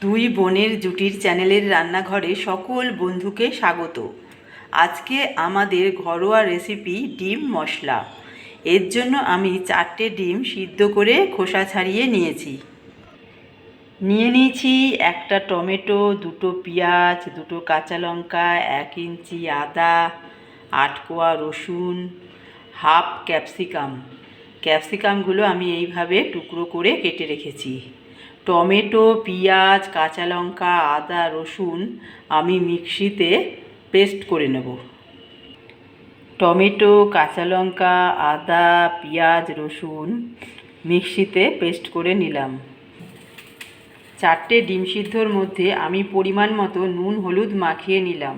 দুই বোনের জুটির চ্যানেলের রান্নাঘরে সকল বন্ধুকে স্বাগত। আজকে আমাদের ঘরোয়া রেসিপি ডিম মশলা। এর জন্য আমি চারটে ডিম সিদ্ধ করে খোসা ছাড়িয়ে নিয়েছি। নিয়ে নিয়েছি একটা টমেটো, দুটো পেঁয়াজ, দুটো কাঁচা লঙ্কা, এক ইঞ্চি আদা, আট কোয়া রসুন, হাফ ক্যাপসিকাম। ক্যাপসিকামগুলো আমি এইভাবে টুকরো করে কেটে রেখেছি। টমেটো, পেঁয়াজ, কাঁচা লঙ্কা, আদা, রসুন আমি মিক্সিতে পেস্ট করে নেব। টমেটো, কাঁচা লঙ্কা, আদা, পেঁয়াজ, রসুন মিক্সিতে পেস্ট করে নিলাম। চারটে ডিম সিদ্ধর মধ্যে আমি পরিমাণ মতো নুন, হলুদ মাখিয়ে নিলাম।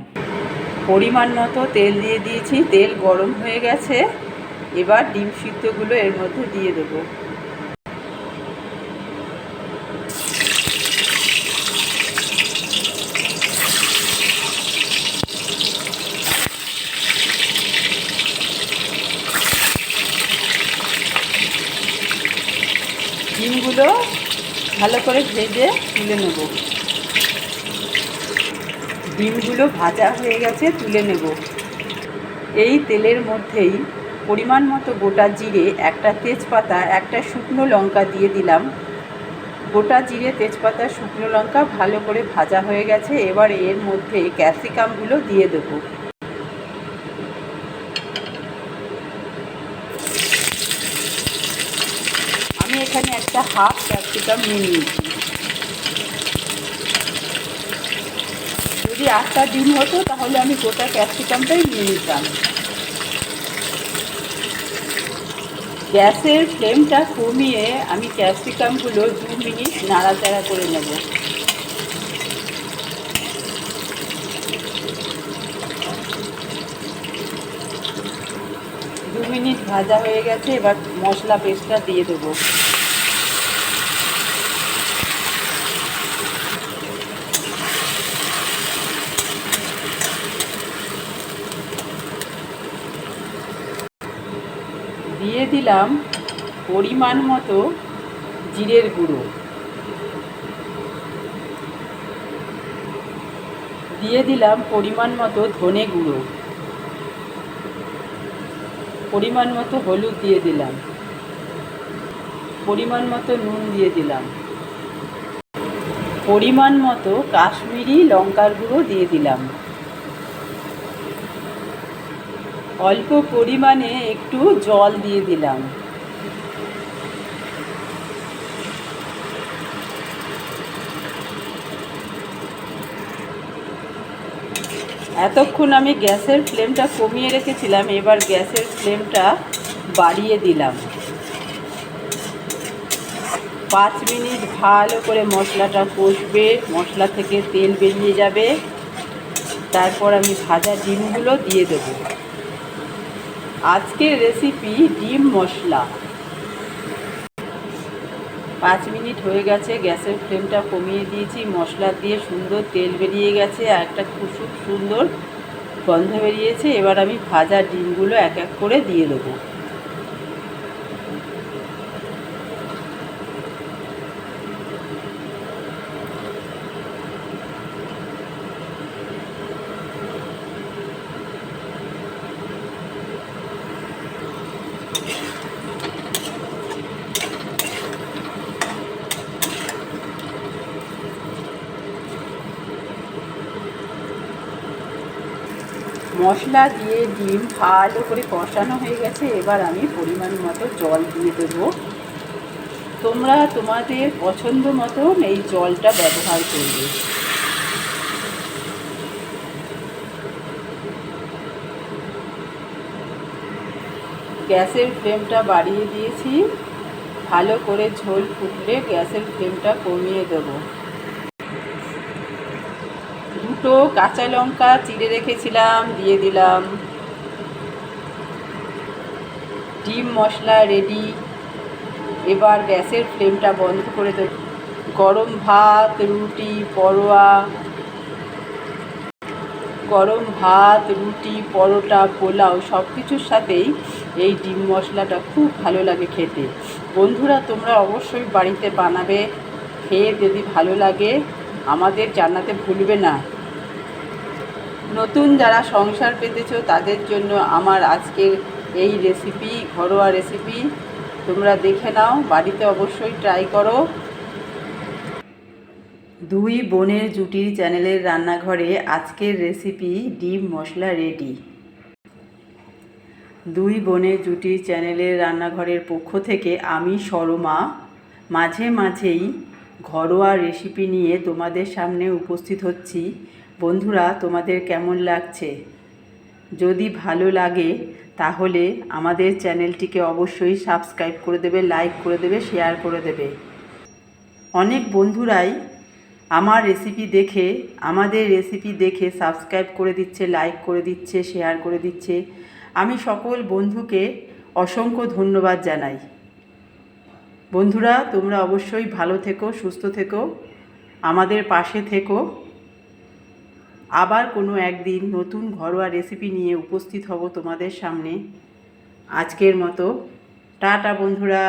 পরিমাণ মতো তেল দিয়ে দিয়েছি, তেল গরম হয়ে গেছে। এবার ডিম সিদ্ধগুলো এর মধ্যে দিয়ে দেবো। ডিমগুলো ভালো করে ভেজে তুলে নেব। ডিমগুলো ভাজা হয়ে গেছে, তুলে নেব। এই তেলের মধ্যেই পরিমাণ মতো গোটা জিরে, একটা তেজপাতা, একটা শুকনো লঙ্কা দিয়ে দিলাম। গোটা জিরে, তেজপাতা, শুকনো লঙ্কা ভালো করে ভাজা হয়ে গেছে। এবার এর মধ্যে ক্যাপসিকামগুলো দিয়ে দেবো আমি এখানে একটা হাফ ক্যাপসিকাম নিয়ে নিয়েছি যদি আটটা ডিম হতো, তাহলে আমি গোটা ক্যাপসিকামটাই নিয়ে নিতাম। গ্যাসের ফ্লেমটা কমিয়ে আমি ক্যাপসিকামগুলো দু মিনিট নাড়াচাড়া করে নেব। দু মিনিট ভাজা হয়ে গেছে, এবার মশলা পেস্টটা দিয়ে দেবো। দিয়ে দিলাম পরিমাণ মতো জিরের গুঁড়ো। দিয়ে দিলাম পরিমাণ মতো ধনে গুঁড়ো। পরিমাণ মতো হলুদ দিয়ে দিলাম। পরিমাণ মতো নুন দিয়ে দিলাম। পরিমাণ মতো কাশ্মীরি লঙ্কার গুঁড়ো দিয়ে দিলাম। অল্প পরিমাণে একটু জল দিয়ে দিলাম। এতক্ষণ আমি গ্যাসের ফ্লেমটা কমিয়ে রেখেছিলাম, এবার গ্যাসের ফ্লেমটা বাড়িয়ে দিলাম। পাঁচ মিনিট ভালো করে মশলাটা কষবে, মশলা থেকে তেল বেরিয়ে যাবে। তারপর আমি ভাজা ডিমগুলো দিয়ে দেবো। আজকের রেসিপি ডিম মশলা। পাঁচ মিনিট হয়ে গেছে, গ্যাসের ফ্লেমটা কমিয়ে দিয়েছি। মশলা দিয়ে সুন্দর তেল বেরিয়ে গেছে আর একটা খুব সুন্দর গন্ধ বেরিয়েছে। এবার আমি ভাজা ডিমগুলো এক এক করে দিয়ে দেবো। মশলা দিয়ে ডিম ভালো করে কষানো হয়ে গেছে, এবার আমি পরিমাণ মতো জল দিয়ে দেবো। তোমরা তোমাদের পছন্দ মতন এই জলটা ব্যবহার করবে। গ্যাসের ফ্লেমটা বাড়িয়ে দিয়েছি। ভালো করে ঝোল ফুটলে গ্যাসের ফ্লেমটা কমিয়ে দেবো। দুটো কাঁচা লঙ্কা চিড়ে রেখেছিলাম, দিয়ে দিলাম। ডিম মশলা রেডি এবার গ্যাসের ফ্লেমটা বন্ধ করে দেব। গরম ভাত, রুটি, পরোয়া গরম ভাত, রুটি, পরোটা, পোলাও সব কিছুর সাথেই এই ডিম মশলাটা খুব ভালো লাগে খেতে। বন্ধুরা, তোমরা অবশ্যই বাড়িতে বানাবে। খেয়ে যদি ভালো লাগে, আমাদের জানাতে ভুলবে না। নতুন যারা সংসার পেতেছো, তাদের জন্য আমার আজকের এই রেসিপি ঘরোয়া রেসিপি তোমরা দেখে নাও। বাড়িতে অবশ্যই ট্রাই করো। দুই বোনের জুটির চ্যানেলের রান্নাঘরে আজকের রেসিপি ডিম মশলা রেডি। দুই বোনের জুটির চ্যানেলের রান্নাঘরের পক্ষ থেকে আমি সরমা। মাঝে মাঝেই ঘরোয়া রেসিপি নিয়ে তোমাদের সামনে উপস্থিত হচ্ছি। বন্ধুরা, তোমাদের কেমন লাগছে? যদি ভালো লাগে, তাহলে আমাদের চ্যানেলটিকে অবশ্যই সাবস্ক্রাইব করে দেবে, লাইক করে দেবে, শেয়ার করে দেবে। অনেক বন্ধুরাই আমার রেসিপি দেখে, আমাদের রেসিপি দেখে সাবস্ক্রাইব করে দিচ্ছে লাইক করে দিচ্ছে শেয়ার করে দিচ্ছে। আমি সকল বন্ধুকে অসংখ্য ধন্যবাদ জানাই। বন্ধুরা, তোমরা অবশ্যই ভালো থেকো, সুস্থ থেকো, আমাদের পাশে থেকো। আবার কোনো একদিন নতুন ঘরোয়া রেসিপি নিয়ে উপস্থিত হব তোমাদের সামনে। আজকের মতো, টাটা বন্ধুরা।